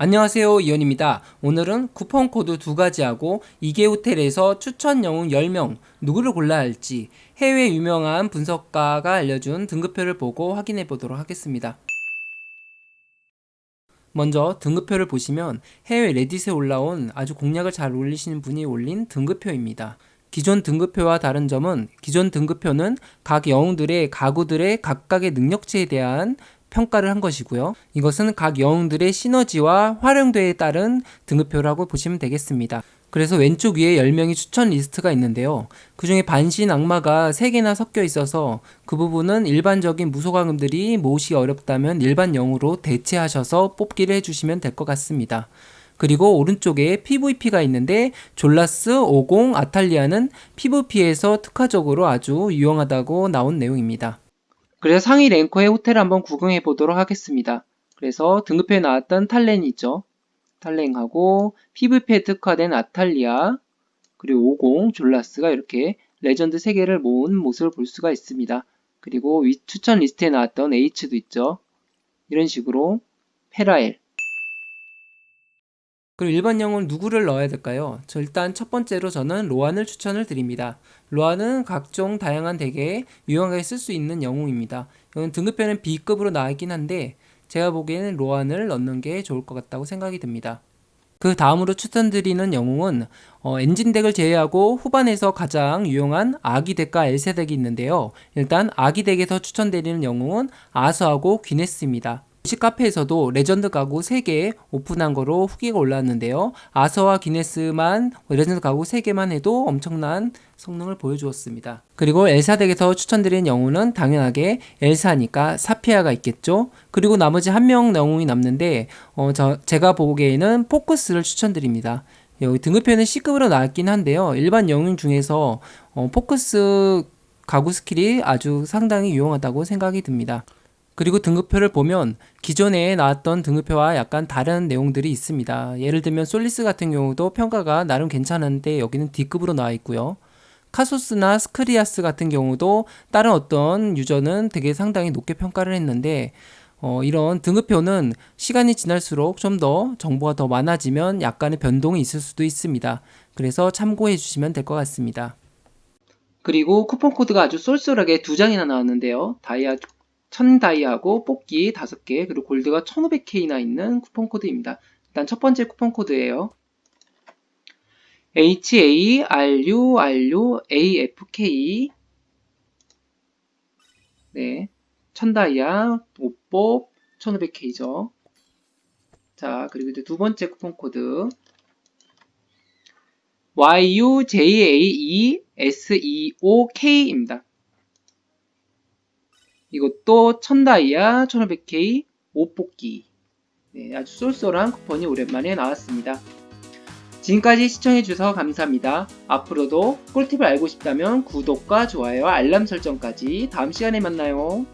안녕하세요 이현입니다. 오늘은 쿠폰 코드 두 가지하고 이게 호텔에서 추천 영웅 10명 누구를 골라야 할지 해외 유명한 분석가가 알려준 등급표를 보고 확인해 보도록 하겠습니다. 먼저 등급표를 보시면 해외 레딧에 올라온 아주 공략을 잘 올리시는 분이 올린 등급표입니다. 기존 등급표와 다른 점은 기존 등급표는 각 영웅들의 가구들의 각각의 능력치에 대한 평가를 한 것이고요. 이것은 각 영웅들의 시너지와 활용도에 따른 등급표라고 보시면 되겠습니다. 그래서 왼쪽 위에 10명이 추천 리스트가 있는데요. 그 중에 반신 악마가 3개나 섞여 있어서 그 부분은 일반적인 무소가금들이 모으기 어렵다면 일반 영으로 대체하셔서 뽑기를 해주시면 될 것 같습니다. 그리고 오른쪽에 PVP가 있는데 졸라스, 오공, 아탈리아는 PVP에서 특화적으로 아주 유용하다고 나온 내용입니다. 그래서 상위 랭커의 호텔을 한번 구경해 보도록 하겠습니다. 그래서 등급표에 나왔던 탈렌이 있죠. 탈렌하고 PVP에 특화된 아탈리아 그리고 50 졸라스가 이렇게 레전드 3개를 모은 모습을 볼 수가 있습니다. 그리고 위 추천 리스트에 나왔던 H도 있죠. 이런 식으로 페라엘 그리고 일반 영웅 누구를 넣어야 될까요? 저 일단 첫 번째로 저는 로안을 추천을 드립니다. 로안은 각종 다양한 덱에 유용하게 쓸 수 있는 영웅입니다. 이건 등급표는 B급으로 나왔긴 한데 제가 보기에는 로안을 넣는 게 좋을 것 같다고 생각이 듭니다. 그 다음으로 추천드리는 영웅은 어, 엔진 덱을 제외하고 후반에서 가장 유용한 아기 덱과 엘세 덱이 있는데요. 일단 아기 덱에서 추천드리는 영웅은 아스하고 귀네스입니다. 시 카페에서도 레전드 가구 3개 오픈한 거로 후기가 올라왔는데요. 아서와 기네스만 레전드 가구 3개만 해도 엄청난 성능을 보여주었습니다. 그리고 엘사 덱에서 추천드리는 영웅은 당연하게 엘사니까 사피아가 있겠죠. 그리고 나머지 한 명 영웅이 남는데 어, 저, 제가 보기에는 포커스를 추천드립니다. 여기 등급표는 C급으로 나왔긴 한데요. 일반 영웅 중에서 어, 포커스 가구 스킬이 아주 상당히 유용하다고 생각이 듭니다. 그리고 등급표를 보면 기존에 나왔던 등급표와 약간 다른 내용들이 있습니다. 예를 들면 솔리스 같은 경우도 평가가 나름 괜찮은데 여기는 D급으로 나와 있고요. 카소스나 스크리아스 같은 경우도 다른 어떤 유저는 되게 상당히 높게 평가를 했는데 어, 이런 등급표는 시간이 지날수록 좀 더 정보가 더 많아지면 약간의 변동이 있을 수도 있습니다. 그래서 참고해 주시면 될 것 같습니다. 그리고 쿠폰 코드가 아주 쏠쏠하게 두 장이나 나왔는데요. 다이아 1000 다이아하고 뽑기 5개 그리고 골드가 1500K나 있는 쿠폰 코드입니다. 일단 첫 번째 쿠폰 코드예요. HARURUAFK 네, 1000 다이아 5뽑 1500K죠. 자, 그리고 이제 두 번째 쿠폰 코드 YUJAESEOK입니다. 이것도 1000다이아 1500K 5뽑기 네, 아주 쏠쏠한 쿠폰이 오랜만에 나왔습니다. 지금까지 시청해주셔서 감사합니다. 앞으로도 꿀팁을 알고 싶다면 구독과 좋아요, 알람 설정까지 다음 시간에 만나요.